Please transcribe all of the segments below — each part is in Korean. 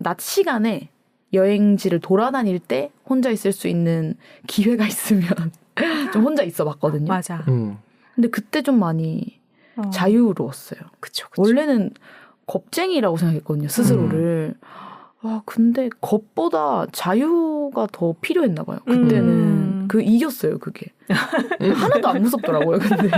낮 시간에 여행지를 돌아다닐 때 혼자 있을 수 있는 기회가 있으면 좀 혼자 있어 봤거든요. 맞아. 음. 근데 그때 좀 많이 어. 자유로웠어요. 그쵸, 그쵸. 원래는 겁쟁이라고 생각했거든요, 스스로를. 음. 아, 근데 겁보다 자유가 더 필요했나 봐요. 그때는 음. 그 이겼어요, 그게. 하나도 안 무섭더라고요, 근데.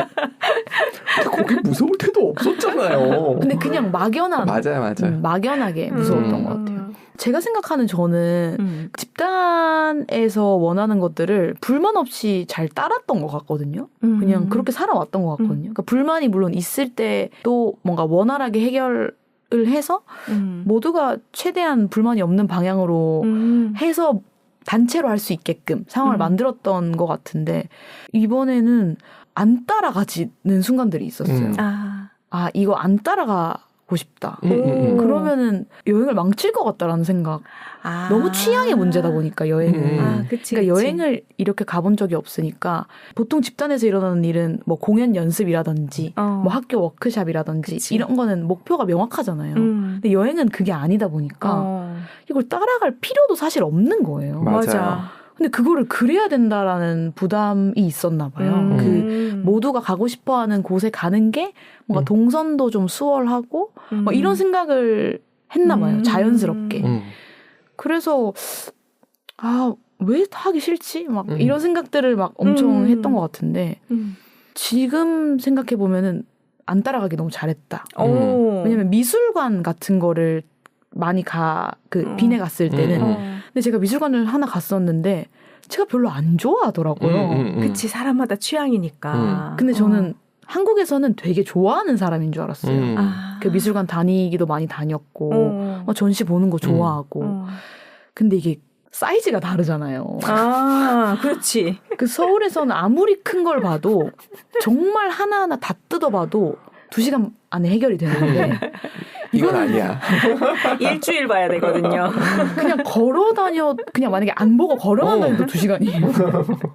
근데 거기 무서울 때도 없었잖아요. 근데 그냥 막연한 맞아요, 맞아요. 음, 막연하게 무서웠던 음. 것 같아요. 제가 생각하는 저는 음. 집단에서 원하는 것들을 불만 없이 잘 따랐던 것 같거든요. 음. 그냥 그렇게 살아왔던 것 같거든요. 그러니까 불만이 물론 있을 때 또 뭔가 원활하게 해결 을 해서 음. 모두가 최대한 불만이 없는 방향으로 음. 해서 단체로 할 수 있게끔 상황을 음. 만들었던 것 같은데 이번에는 안 따라가지는 순간들이 있었어요. 음. 아. 아 이거 안 따라가 고 싶다. 음, 음, 음. 그러면은 여행을 망칠 것 같다라는 생각. 아. 너무 취향의 문제다 보니까 여행은. 음. 아, 그치. 그러니까 그치. 여행을 이렇게 가본 적이 없으니까 보통 집단에서 일어나는 일은 뭐 공연 연습이라든지 어. 뭐 학교 워크샵이라든지 그치. 이런 거는 목표가 명확하잖아요. 음. 근데 여행은 그게 아니다 보니까 어. 이걸 따라갈 필요도 사실 없는 거예요. 맞아요. 맞아. 근데 그거를 그래야 된다라는 부담이 있었나 봐요. 음. 그 모두가 가고 싶어 하는 곳에 가는 게 뭔가 음. 동선도 좀 수월하고 뭐 이런 생각을 했나 봐요. 음. 자연스럽게. 음. 그래서 아 왜 하기 싫지? 막 음. 이런 생각들을 막 엄청 음. 했던 것 같은데 음. 지금 생각해 보면은 안 따라가기 너무 잘했다. 오. 왜냐면 미술관 같은 거를 많이 가 그 음. 빈에 갔을 때는 음. 어. 근데 제가 미술관을 하나 갔었는데 제가 별로 안 좋아하더라고요. 음, 음, 음. 그치 사람마다 취향이니까. 근데 저는 어. 한국에서는 되게 좋아하는 사람인 줄 알았어요. 음. 아. 그 미술관 다니기도 많이 다녔고 어. 어, 전시 보는 거 좋아하고 어. 근데 이게 사이즈가 다르잖아요. 아, 그렇지. 그 서울에서는 아무리 큰 걸 봐도 정말 하나하나 다 뜯어봐도 두 시간 안에 해결이 되는데 이건 아니야. 일주일 봐야 되거든요. 그냥 걸어 다녀 그냥 만약에 안 보고 걸어만 어. 다녀도 두 시간이에요.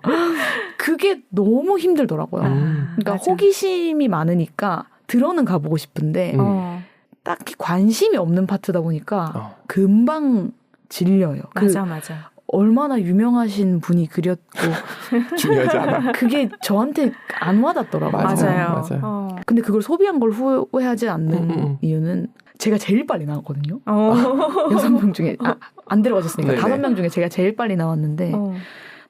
그게 너무 힘들더라고요. 음. 그러니까 맞아. 호기심이 많으니까 들어는 가보고 싶은데 음. 어. 딱히 관심이 없는 파트다 보니까 어. 금방 질려요. 그 맞아, 맞아. 얼마나 유명하신 분이 그렸고 중요하지 않아. 그게 저한테 안 와닿더라고요. 맞아요. 맞아요. 맞아요. 어. 근데 그걸 소비한 걸 후회하지 않는 음, 음. 이유는 제가 제일 빨리 나왔거든요. 어. 여섯 명 중에 아, 안 들어가셨으니까 네네. 다섯 명 중에 제가 제일 빨리 나왔는데 어.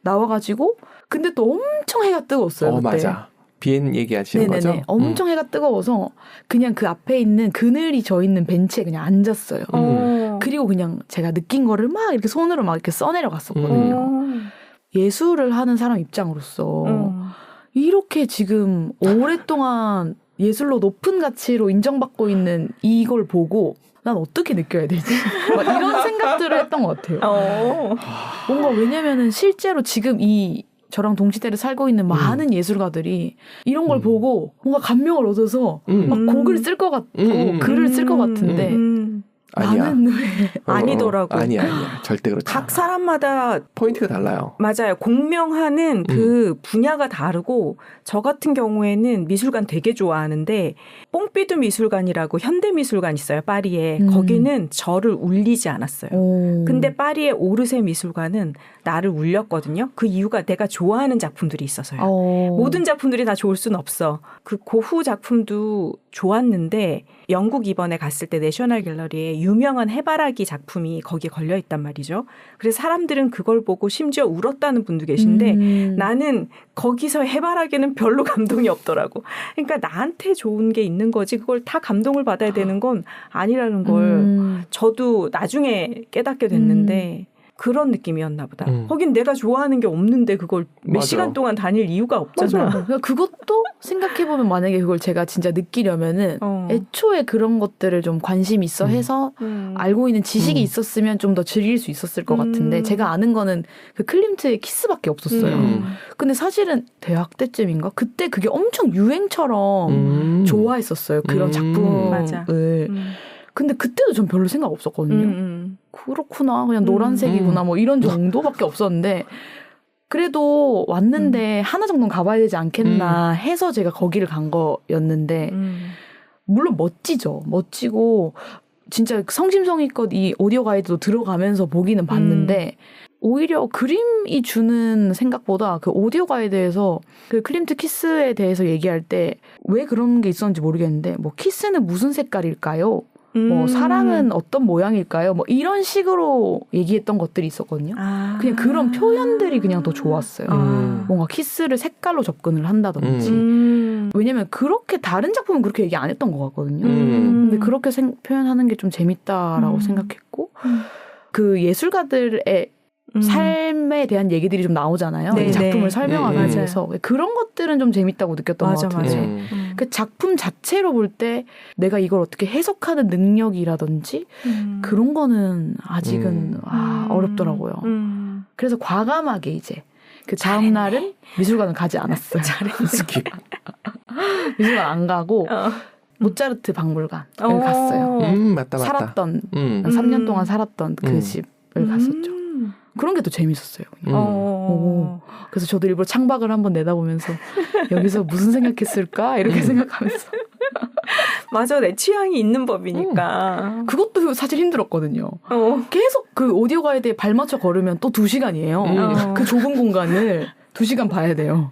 나와가지고 근데 또 엄청 해가 뜨거웠어요. 어, 그때. 맞아. 비엔 얘기하시는 네네네. 거죠? 음. 엄청 해가 뜨거워서 그냥 그 앞에 있는 그늘이 져 있는 벤치에 그냥 앉았어요. 어. 그리고 그냥 제가 느낀 거를 막 이렇게 손으로 막 이렇게 써내려 갔었거든요. 어. 예술을 하는 사람 입장으로서 어. 이렇게 지금 오랫동안 예술로 높은 가치로 인정받고 있는 이걸 보고 난 어떻게 느껴야 되지? 막 이런 생각들을 했던 것 같아요. 어. 뭔가 왜냐면은 실제로 지금 이 저랑 동시대를 살고 있는 많은 예술가들이 이런 걸 음. 보고 뭔가 감명을 얻어서 음. 막 음. 곡을 쓸 것 같고 음, 음. 글을 쓸 것 같은데 음. 아니야. 나는 왜 어, 어. 아니더라고. 아니야, 아니야. 절대 그렇지 각 않아. 사람마다 포인트가 달라요. 맞아요. 공명하는 그 분야가 다르고 저 같은 경우에는 미술관 되게 좋아하는데 뽕삐두 미술관이라고 현대 미술관 있어요. 파리에. 음. 거기는 저를 울리지 않았어요. 오. 근데 파리의 오르세 미술관은 나를 울렸거든요. 그 이유가 내가 좋아하는 작품들이 있어서요. 어. 모든 작품들이 다 좋을 순 없어. 그 고후 작품도 좋았는데 영국 이번에 갔을 때 내셔널 갤러리에 유명한 해바라기 작품이 거기에 걸려 있단 말이죠. 그래서 사람들은 그걸 보고 심지어 울었다는 분도 계신데 음. 나는 거기서 해바라기는 별로 감동이 없더라고. 그러니까 나한테 좋은 게 있는 거지 그걸 다 감동을 받아야 되는 건 아니라는 걸 음. 저도 나중에 깨닫게 됐는데 그런 느낌이었나 보다. 음. 거긴 내가 좋아하는 게 없는데 그걸 몇 맞아. 시간 동안 다닐 이유가 없잖아. 그러니까 그것도 생각해 보면 만약에 그걸 제가 진짜 느끼려면은 어. 애초에 그런 것들을 좀 관심 있어 음. 해서 음. 알고 있는 지식이 음. 있었으면 좀 더 즐길 수 있었을 것 음. 같은데 제가 아는 거는 그 클림트의 키스밖에 없었어요. 음. 근데 사실은 대학 때쯤인가 그때 그게 엄청 유행처럼 음. 좋아했었어요. 그런 음. 작품을. 맞아. 음. 근데 그때도 전 별로 생각 없었거든요. 음. 그렇구나. 그냥 노란색이구나. 뭐 이런 정도밖에 없었는데 그래도 왔는데 하나 정도는 가봐야 되지 않겠나 해서 제가 거기를 간 거였는데 음. 물론 멋지죠. 멋지고 진짜 성심성의껏 이 오디오 가이드도 들어가면서 보기는 봤는데 오히려 그림이 주는 생각보다 그 오디오 가이드에서 그 클림트 키스에 대해서 얘기할 때 왜 그런 게 있었는지 모르겠는데 뭐 키스는 무슨 색깔일까요? 뭐 음. 사랑은 어떤 모양일까요? 뭐 이런 식으로 얘기했던 것들이 있었거든요. 아. 그냥 그런 표현들이 그냥 더 좋았어요. 음. 뭔가 키스를 색깔로 접근을 한다든지. 음. 왜냐면 그렇게 다른 작품은 그렇게 얘기 안 했던 것 같거든요. 음. 근데 그렇게 생- 표현하는 게 좀 재밌다라고 음. 생각했고 음. 그 예술가들의 음. 삶에 대한 얘기들이 좀 나오잖아요. 네, 이 작품을 네. 설명하기 음. 위해서 그런 것들은 좀 재밌다고 느꼈던 맞아, 것 같아요. 맞아. 음. 음. 그 작품 자체로 볼 때 내가 이걸 어떻게 해석하는 능력이라든지 음. 그런 거는 아직은 음. 아, 음. 어렵더라고요. 음. 그래서 과감하게 이제 그 다음 날은 미술관을 가지 않았어요. 미술관 안 가고 어. 모차르트 박물관을 어. 갔어요. 음, 맞다, 맞다. 살았던 음. 한 3년 음. 동안 살았던 그 음. 집을 갔었죠. 음. 그런 게더 재밌었어요. 음. 어. 그래서 저도 일부러 창밖을 한번 내다보면서 여기서 무슨 생각했을까 이렇게 음. 생각하면서 맞아, 내 취향이 있는 법이니까. 그것도 사실 힘들었거든요. 어. 계속 그 오디오 가이드에 발 맞춰 걸으면 또 두 시간이에요. 음. 어. 그 좁은 공간을 두 시간 봐야 돼요.